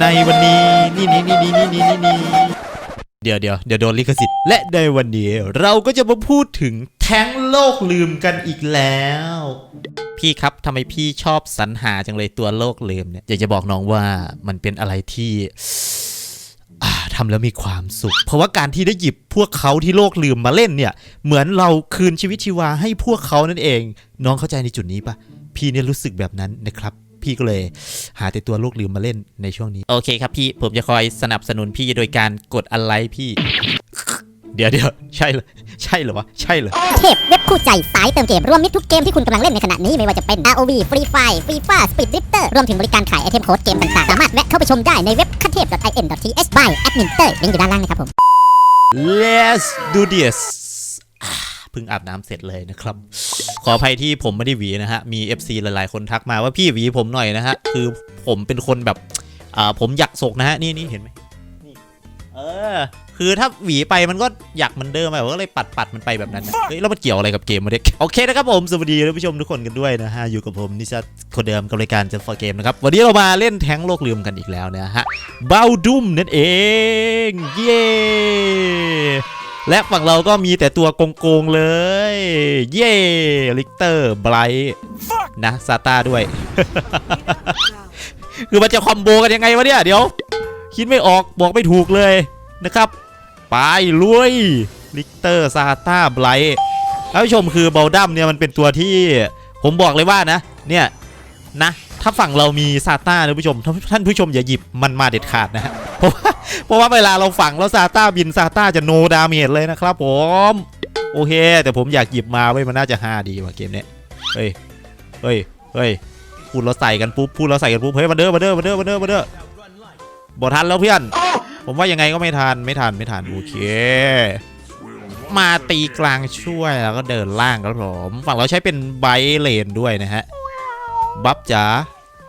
ในวันนี้ นี่นี่นี่นี่นี่นี่นี่นี่เดี๋ยวเดี๋ยวเดี๋ยวโดนลิขสิทธิ์และในวันนี้ เราก็จะมาพูดถึงแท้งโลกลืมกันอีกแล้ว พี่ครับทำไมพี่ชอบสรรหาจังเลยตัวโลกลืมเนี่ยอยากจะบอกน้องว่ามันเป็นอะไรที่ทำแล้วมีความสุข เพราะว่าการที่ได้หยิบพวกเขาที่โลกลืมมาเล่นเนี่ย เหมือนเราคืนชีวิตชีวาให้พวกเขานั่นเอง น้องเข้าใจในจุดนี้ปะพี่เนี่ยรู้สึกแบบนั้นนะครับ พี่ก็เลยหาแต่ตัวโลกลืมมาเล่นในช่วงนี้ โอเคครับพี่ผมจะคอยสนับสนุนพี่โดยการกดอะไรพี่ เดี๋ยวเดี๋ยวใช่เหรอใช่เหรอวะใช่เหรอเทพเว็บคู่ใจสายเติมเกม รวมมิตรทุกเกมที่คุณกำลังเล่นในขณะนี้ไม่ว่าจะเป็น ROV Free Fire FIFA Speed Drifter รวมถึงบริการขายไอเทมโค้ดเกมต่างๆ สามารถแวะเข้าไปชมได้ในเว็บคันเทพ .in.th by admin เตอร์ลิงก์อยู่ด้านล่างนะครับผม Let's do this อ่า เพิ่งอาบน้ำเสร็จเลยนะครับ ขออภัยที่ผมไม่ได้หวีนะฮะ มี FC หลายๆ คนทักมาว่าพี่หวีผมหน่อยนะฮะ คือผมเป็นคนแบบอ่าผมอยากศกนะฮะ นี่นี่เห็นไหมนี่เออ คือถ้าหวีไปมันก็อยากเหมือนเดิมอะผมก็เลยปัดปัดมันไปแบบนั้นนะเฮ้ยแล้วมันเกี่ยวอะไรกับเกมมาเด็กโอเคนะครับผม สวัสดีท่านผู้ชมทุกคนกันด้วยนะฮะ อยู่กับผมนิชัดคนเดิมกับรายการจะฟอร์เกมนะครับ วันนี้เรามาเล่นแท้งโลกลืมกันอีกแล้วนะฮะเบาดุมนั่นเอง เย้ และฝั่งเราก็มีแต่ตัวโกงๆเลย เย้ลิกเตอร์ไบรท์นะซาตาด้วย คือมันจะคอมโบกันยังไงวะเนี่ย เดี๋ยว คิดไม่ออกบอกไม่ถูกเลยนะครับ ไปลุยลิกเตอร์ซาตาไบรท์ท่านผู้ชมคือเบลดัมเนี่ยมันเป็นตัวที่ผมบอกเลยว่านะ เนี่ยนะ ถ้าฝั่งเรามีซาต้าท่านผู้ชมท่านท่านผู้ชมอย่าหยิบมันมาเด็ดขาดนะฮะเพราะว่าเพราะว่าเวลาเราฝังแล้วซาต้าบินซาต้าจะโนดาเมจเลยนะครับผมโอเค แต่ผมอยากหยิบมาเว้ยมันน่าจะฮาดีว่ะเกมเนี้ยเฮ้ยเฮ้ยเฮ้ยพูดเราใส่กันปุ๊บพูดเราใส่กันปุ๊บเฮ้ยมาเด้อมาเด้อมาเด้อมาเด้อมาเด้อบอทันแล้วเพื่อน ผมว่ายังไงก็ไม่ทันไม่ทันไม่ทันโอเค มาตีกลางช่วยแล้วก็เดินล่างครับผมฝั่งเราใช้เป็นไบเลนด้วยนะฮะบัฟจ๋า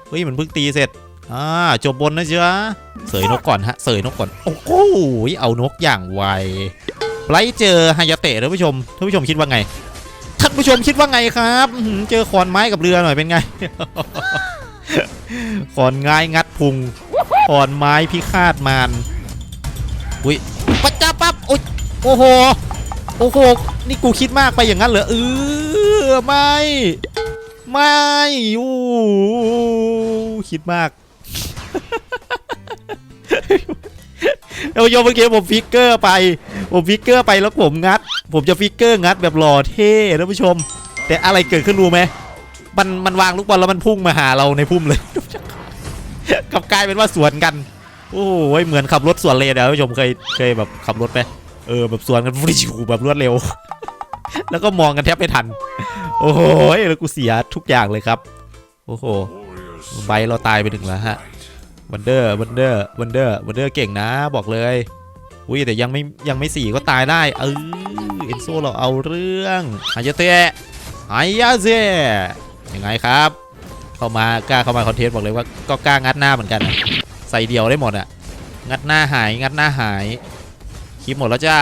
เฮ้ยมันเพิ่งตีเสร็จอ่าจบบนนะจ๊ะเสยนกก่อนฮะเสยนกก่อนโอ้โหเอานกอย่างไวไลท์เจอฮายาเตะท่านผู้ชมท่านผู้ชมคิดว่าไงท่านผู้ชมคิดว่าไงครับ เจอขอนไม้กับเรือหน่อยเป็นไงขอนง่ายงัดพุงขอนไม้พิฆาตมารอุ้ยปัจจาปั๊บอุ๊ยโอ้โหโอ้โหนี่กูคิดมากไปอย่างนั้นเหรอเออไม่ ไม่อู้คิดมากท่านผู้ชมเมื่อกี้ผมฟิกเกอร์ไป ผมฟิกเกอร์ไปแล้วผมงัด ผมจะฟิกเกอร์งัดแบบหล่อเท่ท่านผู้ชม แต่อะไรเกิดขึ้นรู้ไหมมันมันวางลูกบอลแล้วมันพุ่งมาหาเราในพุ่มเลยกลับกลายเป็นว่าสวนกัน โอ้โหเหมือนขับรถสวนเลนอะท่านผู้ชมเคยเคยแบบขับรถไหมเออแบบสวนกันฟริวแบบรวดเร็ว แล้วก็มองกันแทบไม่ทัน โอ้โหแล้วกูเสียทุกอย่างเลยครับ โอ้โหใบเราตายไปหนึ่งแล้วฮะวันเดอร์วันเดอร์วันเดอร์วันเดอร์เก่งนะบอกเลยอุ้ยแต่ยังไม่ยังไม่สี่ก็ตายได้ เออเอนโซเราเอาเรื่องฮายาเตะฮายาเซยังไงครับ เข้ามากล้าเข้ามาคอนเทนต์บอกเลยว่าก็กล้างัดหน้าเหมือนกัน ใส่เดียวได้หมดอะงัดหน้าหายงัดหน้าหายคลิปหมดแล้วจ้า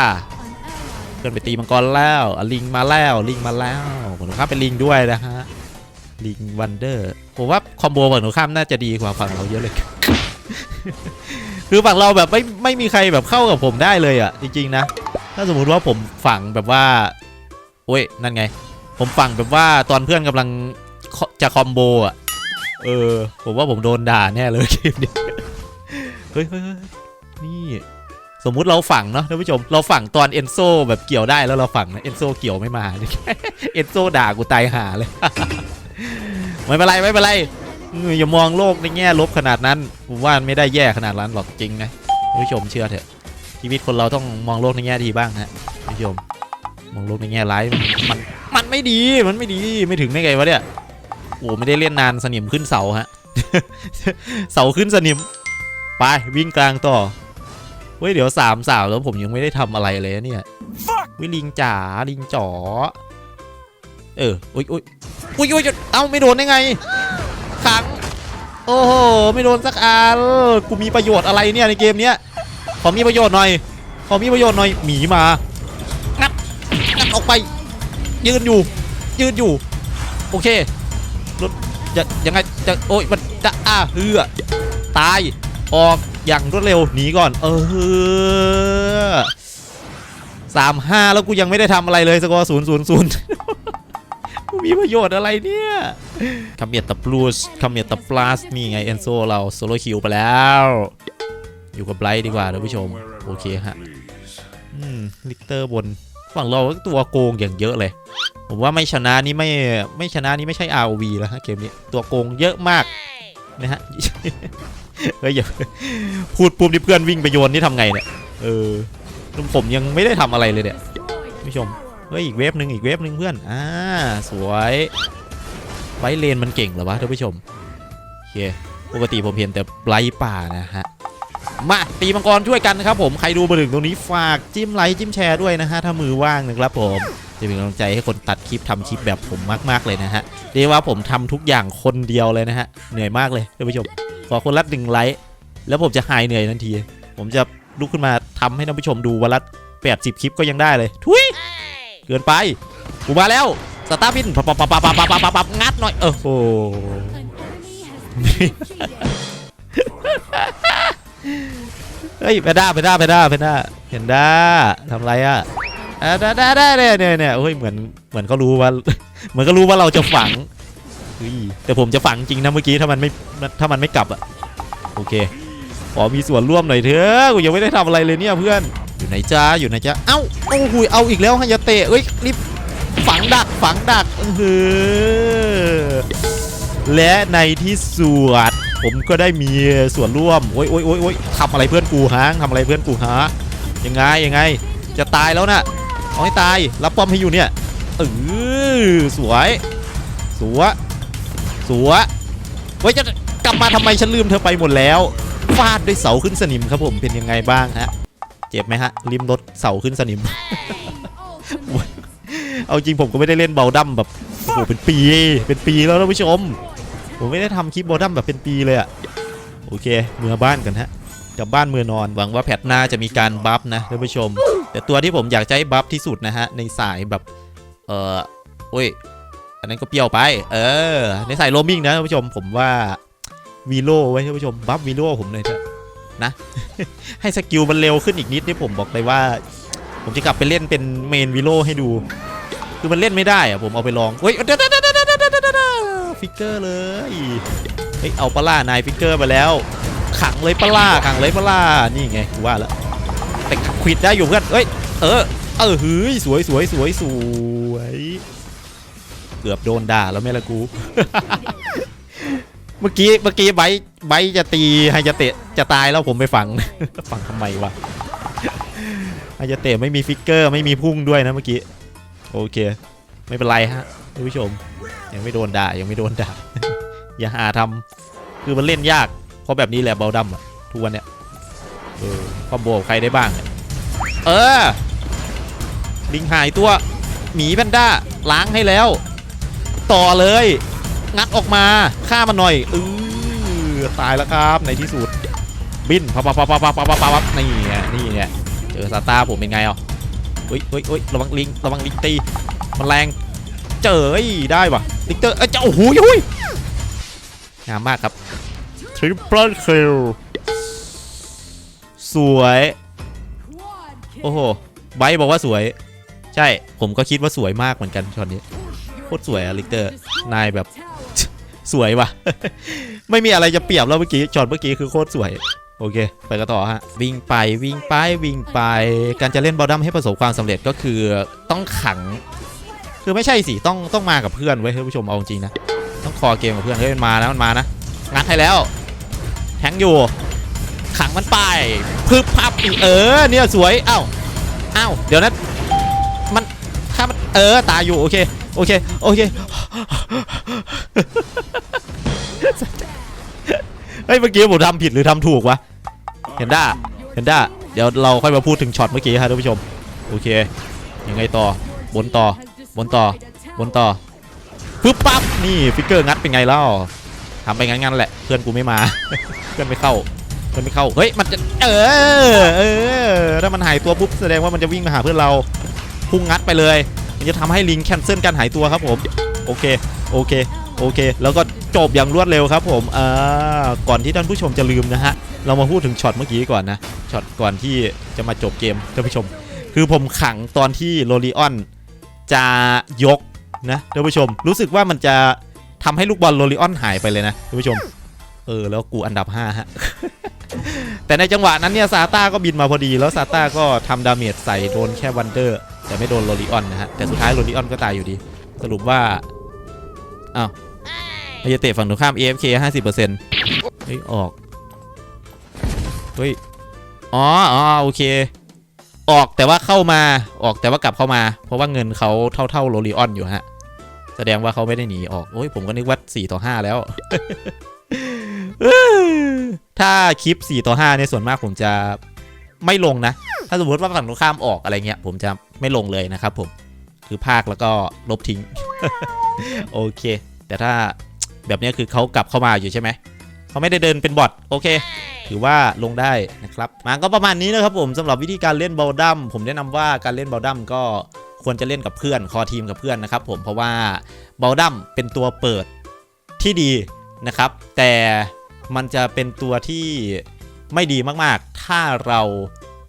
พื่อนไปตีมังกรแล้วลิงมาแล้วลิงมาแล้วผมข้ามเป็นลิงด้วยนะฮะลิงวันเดอร์ผมว่าคอมโบฝั่งตรงข้ามน่าจะดีกว่าฝั่งเราเยอะเลยคือฝั่งเราแบบไม่ไม่มีใครแบบเข้ากับผมได้เลยอะจริงๆนะถ้าสมมุติว่าผมฝั่งแบบว่าโอ้ยนั่นไง ผมฝั่งแบบว่าตอนเพื่อนกำลังจะคอมโบอะเออผมว่าผมโดนด่าแน่เลยเกมนี้เฮ้ยเฮ้ยนี่ สมมุติเราฝังเนาะท่านผู้ชม เราฝังตอนเอนโซแบบเกี่ยวได้แล้วเราฝังนะเอนโซเกี่ยวไม่มาเอนโซด่ากูตายหาเลย ไม่เป็นไรไม่เป็นไรอย่ามองโลกในแง่ลบขนาดนั้นผมว่าไม่ได้แย่ขนาดนั้นหรอกจริงนะท่านผู้ชมเชื่อเถอะชีวิตคนเราต้องมองโลกในแง่ดีบ้างฮะท่านผู้ชมมองโลกในแง่ร้ายมันมันไม่ดีมันไม่ดีไม่ถึงได้ไงวะเนี่ยโอ้ไม่ได้เล่นนานสนิมขึ้นเสาฮะเสาขึ้นสนิมไปวิ่งกลางต่อ เฮ้ยเดี๋ยวสามสาวแล้วผมยังไม่ได้ทำอะไรเลยนะเนี่ยวิลิงจ๋าลิงจ๋อเอออุ้ยอุ้ยอุ้ยอุ้ยเอ้าไม่โดนได้ไงขังโอ้โหไม่โดนสักอันกูมีประโยชน์อะไรเนี่ยในเกมเนี้ยขอมีประโยชน์หน่อยขอมีประโยชน์หน่อยหมีมางัดงัดออกไป ยืนอยู่ ยืนอยู่ โอเครถจะยังไงจะโอ้ยมันจะอ้าเฮือตายออก อย่างรวดเร็วหนีก่อน เออสามห้าแล้วกูยังไม่ได้ทำอะไรเลยสกอร์ศูนย์ศูนย์ศูนย์กูมีประโยชน์อะไรเนี่ยคาเมียตาบลูสคาเมียตาปลาสนี่ไงเอนโซเราโซโลคิวไปแล้ว อยู่กับไบรท์ดีกว่าท่านผู้ชม โอเคฮะอืมลิกเตอร์บนฝั่งเราตัวโกงอย่างเยอะเลย ผมว่าไม่ชนะนี่ไม่ไม่ชนะนี่ไม่ใช่ ROV แล้วฮะเกมนี้ ตัวโกงเยอะมากนะฮะ เฮ้ยอย่าพูดปุ๊บนี่เพื่อนวิ่งไปโยนนี่ทำไงเนี่ย เออผมยังไม่ได้ทำอะไรเลยเนี่ยท่านผู้ชม เฮ้ยอีกเวฟหนึ่งอีกเวฟหนึ่งเพื่อน อ่า สวยไบรท์เลนมันเก่งเหรอวะท่านผู้ชมโอเคปกติผมเห็นแต่ไบรป่านะฮะ มาตีมังกรช่วยกันนะครับผม ใครดูมาถึงตรงนี้ฝากจิ้มไลค์จิ้มแชร์ด้วยนะฮะ ถ้ามือว่างนะครับผม จะเป็นกำลังใจให้คนตัดคลิปทำคลิปแบบผมมาก ๆเลยนะฮะ เรียกว่าผมทำทุกอย่างคนเดียวเลยนะฮะ เหนื่อยมากเลยท่านผู้ชม ขอคนละหนึ่งไลค์แล้วผมจะหายเหนื่อยทันที ผมจะลุกขึ้นมาทำให้ท่านผู้ชมดูวันละแปดสิบคลิปก็ยังได้เลย ทุยเกินไปกูมาแล้วสตาร์บินปับปับปับปับปับปับปับงัดหน่อยเออโอ้เฮ้ยเพนด้าเพนด้าเพนด้าเพนด้าเห็นด้าทำไรอะได้ได้ได้เนี่ยเนี่ยโอ้ยเหมือนเหมือนเขารู้ว่า เหมือนก็รู้ว่าเราจะฝัง ฮ้ยแต่ผมจะฝังจริงนะเมื่อกี้ถ้ามันไม่ถ้ามันไม่กลับอะโอเคขอมีส่วนร่วมหน่อยเถอะกูยังไม่ได้ทำอะไรเลยเนี่ยเพื่อนอยู่ไหนจ้าอยู่ไหนจ้าเอ้าโอ้โหเอาอีกแล้วฮายาเตะเอ้ยรีบฝังดักฝังดักเออและในที่สุดผมก็ได้มีส่วนร่วมโอ๊ยโอ๊ยโอ๊ยโอ๊ยทำอะไรเพื่อนกูฮะทำอะไรเพื่อนกูฮะยังไงยังไง จะตายแล้วนะเอาให้ตายรับป้อมให้อยู่เนี่ยเออสวยสวย สวยเฮ้ยจะกลับมาทำไมฉันลืมเธอไปหมดแล้วฟาดด้วยเสาขึ้นสนิมครับผมเป็นยังไงบ้างฮะเจ็บไหมฮะริมรถเสาขึ้นสนิม เอาจริงผมก็ไม่ได้เล่นเบลดัมแบบโอ้โหเป็นปีเป็นปีแล้วท่านผู้ชม ผมไม่ได้ทำคลิปโบดัมแบบเป็นปีเลยอะโอเคเมือบ้านกันฮะกลับบ้านเมือนอนหวังว่าแพทหน้าจะมีการบัฟนะท่านผู้ชม แต่ตัวที่ผมอยากจะให้บัฟที่สุดนะฮะในสายแบบเออโอ้ย อันนั้นก็เปรี้ยวไป เออ ในสายโรมิงนะท่านผู้ชม ผมว่าวีโร่ไว้ท่านผู้ชม บัฟวีโร่ผมเลยเถอะนะ ให้สกิลมันเร็วขึ้นอีกนิดนี่ผมบอกเลยว่า ผมจะกลับไปเล่นเป็นเมนวีโร่ให้ดู คือมันเล่นไม่ได้อะผมเอาไปลองเฮ้ยเดดเดดฟิกเกอร์เลยเฮ้ยเอาปลาล่านายฟิกเกอร์ไปแล้ว ขังเลยปลาล่าขังเลยปลาล่านี่ไงกูว่าแล้วแต่ควิดได้อยู่เพื่อนเอ้ยเออเออเฮ้ยสวยสวยสวยสวย เกือบโดนด่าแล้วแม่ละกู เมื่อกี้เมื่อกี้ไบร์ทไบร์ทจะตีไฮจะเตะจะตายแล้วผมไปฝัง ฝังทำไมวะไฮจะเตะไม่มีฟิกเกอร์ไม่มีพุ่งด้วยนะเมื่อกี้ โอเค ไม่เป็นไรฮะท่านผู้ชม ยังไม่โดนด่ายังไม่โดนด่า อย่าหาทำคือมันเล่นยาก เพราะแบบนี้แหละเบลดัมอะทุกวันเนี่ยเออคอมโบกับใครได้บ้างเนี่ยเออลิงหายตัวหมีแพนด้าล้างให้แล้ว ต่อเลย งัดออกมาฆ่ามันหน่อยเออตายแล้วครับในที่สุดบินพับพับพับพับพับพับพับนี่ไงนี่ไงเจอซาตาผมเป็นไงอะเฮ้ยเฮ้ยเฮ้ยระวังลิงระวังลิงตีมันแรงเจอเอ้ได้ว่ะลิกเตอร์เอ้ยเจ้าโอ้โหยุ้ยงามมากครับทริปเปิลคิลสวยโอ้โหไบร์บอกว่าสวย ใช่ผมก็คิดว่าสวยมากเหมือนกันช็อตนี้ ตรสวยอะลิกเตอร์ นายแบบ สวยว่ะ ไม่มีอะไรจะเปรียบแล้วเมื่อกี้ช็อตเมื่อกี้คือโคตรสวย โอเค ไปกันต่อฮะ วิ่งไปวิ่งไปวิ่งไป การจะเล่นบอลดัมให้ประสบความสำเร็จก็คือต้องขัง คือไม่ใช่สิต้องต้องมากับเพื่อนไว้ท่านผู้ชมเอาจริงนะ ต้องคอเกมกับเพื่อนเฮ้ยมันมานะมันมานะงัดให้แล้วแทงอยู่ขังมันไปพึบพับอีเออเนี่ยสวยเอ้าเอ้าเดี๋ยวนะ เออตายอยู่โอเคโอเคโอเคเฮ้ยเมื่อกี้ผมทำผิดหรือทำถูกวะเห็นด้าเห็นด้าเดี๋ยวเราค่อยมาพูดถึงช็อตเมื่อกี้ครับท่านผู้ชมโอเคยังไงต่อบนต่อบนต่อบนต่อปึ๊บปั๊บนี่ฟิกเกอร์งัดเป็นไงเล่าทำไปงั้นๆแหละเพื่อนกูไม่มา เพื่อนไม่เข้าเพื่อนไม่เข้าเฮ้ยมันจะเออเออถ้ามันหายตัวปุ๊บแสดงว่ามันจะวิ่งมาหาเพื่อนเราพุ่งงัดไปเลย มันจะทำให้ลิงแคนเซิลการหายตัวครับผมโอเคโอเคโอเค แล้วก็จบอย่างรวดเร็วครับผมอ่าก่อนที่ท่านผู้ชมจะลืมนะฮะ เรามาพูดถึงช็อตเมื่อกี้ก่อนนะช็อตก่อนที่จะมาจบเกมท่านผู้ชม คือผมขังตอนที่โรลิออนจะยกนะท่านผู้ชม รู้สึกว่ามันจะทำให้ลูกบอลโรลิออนหายไปเลยนะท่านผู้ชม เออแล้วกูอันดับ5ฮะแต่ในจังหวะนั้นเนี่ยซาต้าก็บินมาพอดีแล้วซาต้าก็ทำดาเมจใส่โดนแค่วันเดอร์ แต่ไม่โดนโรลิออนนะฮะ แต่สุดท้ายโรลิออนก็ตายอยู่ดี สรุปว่า อ้าวอายาเตะฝั่งตรงข้าม AFK 50%เฮ้ย ออก เฮ้ย อ๋ออ๋อโอเค ออกแต่ว่าเข้ามา ออกแต่ว่ากลับเข้ามา เพราะว่าเงินเขาเท่าเท่าโรลิออนอยู่ฮะ แสดงว่าเขาไม่ได้หนีออก โอ้ย ผมก็นึกว่า4ต่อ5แล้ว ถ้าคลิป 4 ต่อ5เนี่ยส่วนมากผมจะ ไม่ลงนะ ถ้าสมมติว่าฝั่งตรงข้ามออกอะไรเงี้ยผมจะไม่ลงเลยนะครับผมคือภาคแล้วก็ลบทิ้ง โอเค แต่ถ้าแบบนี้คือเขากลับเข้ามาอยู่ใช่ไหมเขาไม่ได้เดินเป็นบอทโอเค ถือว่าลงได้นะครับมาก็ประมาณนี้นะครับผมสำหรับวิธีการเล่นบอลดัมผมแนะนำว่าการเล่นบอลดัมก็ควรจะเล่นกับเพื่อนคอทีมกับเพื่อนนะครับผมเพราะว่าบอลดัมเป็นตัวเปิดที่ดีนะครับ แต่มันจะเป็นตัวที่ ไม่ดีมากๆ ถ้าเรา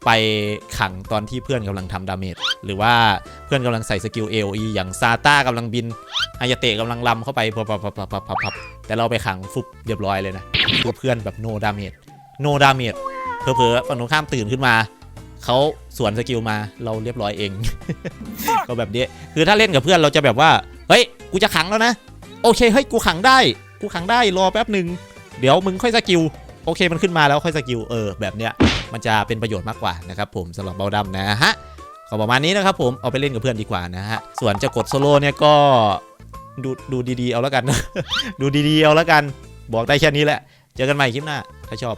ไปขังตอนที่เพื่อนกำลังทำดาเมจหรือว่าเพื่อนกำลังใส่สกิล AOE อย่างซาต้ากำลังบินอายาเตะกำลังลำเข้าไปพับพับพับพับพับพับแต่เราไปขังฟุบเรียบร้อยเลยนะคือเพื่อนแบบโนดาเมจโนดาเมจเผลอๆฝั่งตรงข้ามตื่นขึ้นมาเขาสวนสกิลมาเราเรียบร้อยเอง ก็แบบนี้คือถ้าเล่นกับเพื่อนเราจะแบบว่า เฮ้ย กูจะขังแล้วนะ โอเคเฮ้ยกูขังได้ กูขังได้รอแป๊บหนึ่งเดี๋ยวมึงค่อยสกิล โอเคมันขึ้นมาแล้วค่อยสกิลเออแบบเนี้ยมันจะเป็นประโยชน์มากกว่านะครับผมสำหรับเบลดัมนะฮะก็ประมาณนี้นะครับผมเอาไปเล่นกับเพื่อนดีกว่านะฮะส่วนจะกดโซโล่เนี่ยก็ดูดูดีๆเอาแล้วกัน ดูดีๆเอาแล้วกัน บอกได้แค่นี้แหละ เจอกันใหม่คลิปหน้า ถ้าชอบ